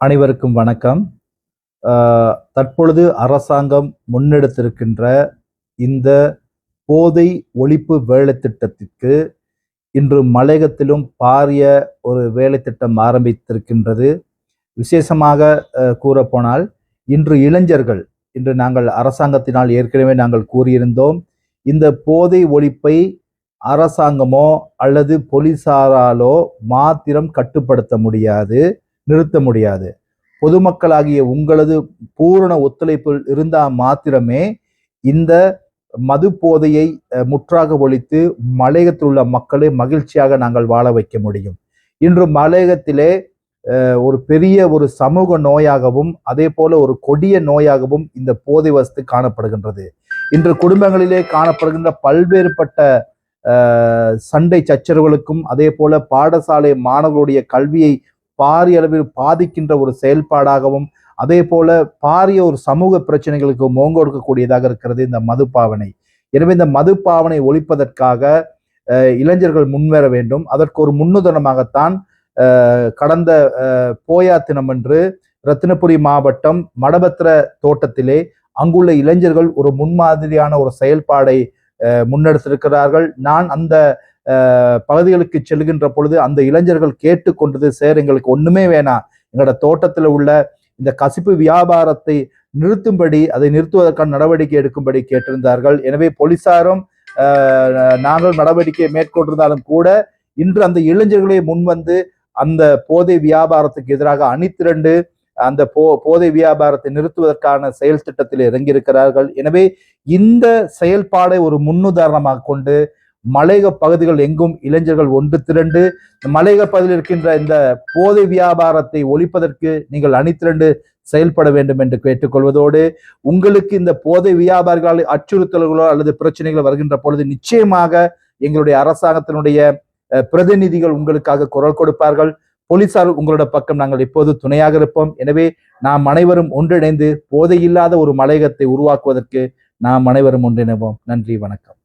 அனைவருக்கும் வணக்கம். தற்பொழுது அரசாங்கம் முன்னெடுத்திருக்கின்ற இந்த போதை ஒழிப்பு வேலை திட்டத்திற்கு இன்று மலையகத்திலும் பாரிய ஒரு வேலை திட்டம் ஆரம்பித்திருக்கின்றது. விசேஷமாக கூறப்போனால் இன்று இளைஞர்கள் இன்று நாங்கள் அரசாங்கத்தினால் ஏற்கனவே நாங்கள் கூறியிருந்தோம் இந்த போதை ஒழிப்பை அரசாங்கமோ அல்லது போலீசாராலோ மாத்திரம் கட்டுப்படுத்த முடியாது. நிறுத்த முடியாது. பொதுமக்களாகிய உங்களது பூரண ஒத்துழைப்பு இருந்தால் மாத்திரமே இந்த மது போதையை முற்றாக ஒழித்து மலையகத்தில் உள்ள மக்களை மகிழ்ச்சியாக நாங்கள் வாழ வைக்க முடியும். இன்று மலையகத்திலே ஒரு பெரிய ஒரு சமூக நோயாகவும் அதே போல ஒரு கொடிய நோயாகவும் இந்த போதை வஸ்து காணப்படுகின்றது. இன்று குடும்பங்களிலே காணப்படுகின்ற பல்வேறுபட்ட சண்டை சச்சரவுகளுக்கும் அதே போல பாடசாலை மாணவர்களுடைய கல்வியை பாரிய அளவில் பாதிக்கின்ற ஒரு செயல்பாடாகவும் அதே போல பாரிய ஒரு சமூக பிரச்சனைகளுக்கு மோங்க கொடுக்கக்கூடியதாக இருக்கிறது இந்த மது பாவனை எனவே இந்த மது பாவனை ஒழிப்பதற்காக இளைஞர்கள் முன்வர வேண்டும். அதற்கு ஒரு முன்னுதாரணமாகத்தான் கடந்த போயா தினமன்று ரத்தினபுரி மாவட்டம் மடபத்திர தோட்டத்திலே அங்குள்ள இளைஞர்கள் ஒரு முன்மாதிரியான ஒரு செயல்பாடை முன்னெடுத்திருக்கிறார்கள். நான் அந்த பகுதிகளுக்கு செல்கின்ற பொழுது அந்த இளைஞர்கள் கேட்டுக்கொண்டது சார் எங்களுக்கு ஒண்ணுமே வேணாம். எங்களோட தோட்டத்தில் உள்ள இந்த கசிப்பு வியாபாரத்தை நிறுத்தும்படி அதை நிறுத்துவதற்கான நடவடிக்கை எடுக்கும்படி கேட்டிருந்தார்கள். எனவே போலீசாரும் நாங்கள் நடவடிக்கை மேற்கொண்டிருந்தாலும் கூட இன்று அந்த இளைஞர்களே முன்வந்து அந்த போதை வியாபாரத்துக்கு எதிராக அணித்திரண்டு அந்த போ போதை வியாபாரத்தை நிறுத்துவதற்கான செயல் திட்டத்தில் இறங்கியிருக்கிறார்கள். எனவே இந்த செயல்பாடை ஒரு முன்னுதாரணமாக கொண்டு மலையக பகுதிகள் எங்கும் இளைஞர்கள் ஒன்று திரண்டு இந்த மலையக பகுதியில் இருக்கின்ற இந்த போதை வியாபாரத்தை ஒழிப்பதற்கு நீங்கள் அணித்திரண்டு செயல்பட வேண்டும் என்று கேட்டுக்கொள்வதோடு உங்களுக்கு இந்த போதை வியாபாரிகளால் அச்சுறுத்தல்களோ அல்லது பிரச்சனைகளோ வருகின்ற பொழுது நிச்சயமாக எங்களுடைய அரசாங்கத்தினுடைய பிரதிநிதிகள் உங்களுக்காக குரல் கொடுப்பார்கள். போலீசார் உங்களோட பக்கம் நாங்கள் இப்போது துணையாக இருப்போம். எனவே நாம் அனைவரும் ஒன்றிணைந்து போதையில்லாத ஒரு மலையகத்தை உருவாக்குவதற்கு நாம் அனைவரும் ஒன்றிணைவோம். நன்றி வணக்கம்.